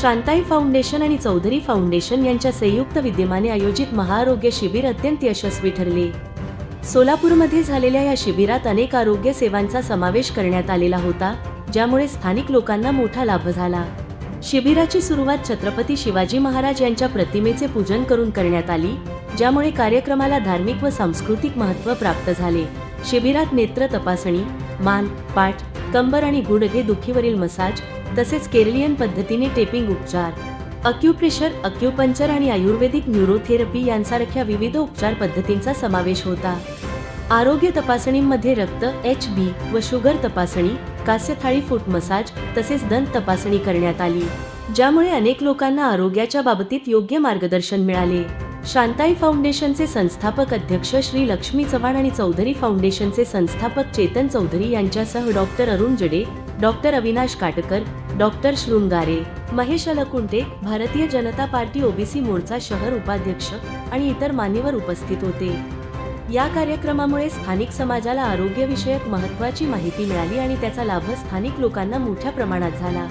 Shantai foundation आणि Chaudhari foundation यांच्या संयुक्त विद्यमाने आयोजित महाआरोग्य शिबिर अत्यंत यशस्वी ठरले. सोलापूरमध्ये झालेल्या या शिबिरात अनेक आरोग्य सेवांचा समावेश करण्यात आलेला होता ज्यामुळे स्थानिक लोकांना मोठा लाभ झाला. शिबिराची सुरुवात छत्रपती शिवाजी महाराज यांच्या प्रतिमेचे पूजन करून करण्यात आली ज्यामुळे कार्यक्रमाला धार्मिक व सांस्कृतिक महत्त्व प्राप्त झाले. शिबिरात नेत्र तपासणी मान पाठ कंबर आणि गुडघे दुखीवरील मसाज तसेच केरलियन पद्धतीने टेपिंग उपचार. अक्युप्रेशर अक्युपंचर आणि आयुर्वेदिक न्यूरोथेरपी यांसारख्या विविध उपचार पद्धतींचा समावेश होता. आरोग्य तपासणींमध्ये रक्त एच बी व शुगर तपासणी कास्यथाळी फूट मसाज तसेच दंत तपासणी करण्यात आली ज्यामुळे अनेक लोकांना आरोग्याच्या बाबतीत योग्य मार्गदर्शन मिळाले. शांताई फाउंडेशनचे संस्थापक अध्यक्ष श्री लक्ष्मी चव्हाण आणि चौधरी फाउंडेशनचे संस्थापक चेतन चौधरी यांच्यासह doctor Arun Jade doctor Avinash Katkar doctor Shringare Mahesh Alkunte Bharatiya Janata Party OBC मोर्चा शहर उपाध्यक्ष आणि इतर मान्यवर उपस्थित होते. या कार्यक्रमामुळे स्थानिक समाजाला आरोग्यविषयक महत्त्वाची माहिती मिळाली आणि त्याचा लाभ स्थानिक लोकांना मोठ्या प्रमाणात झाला.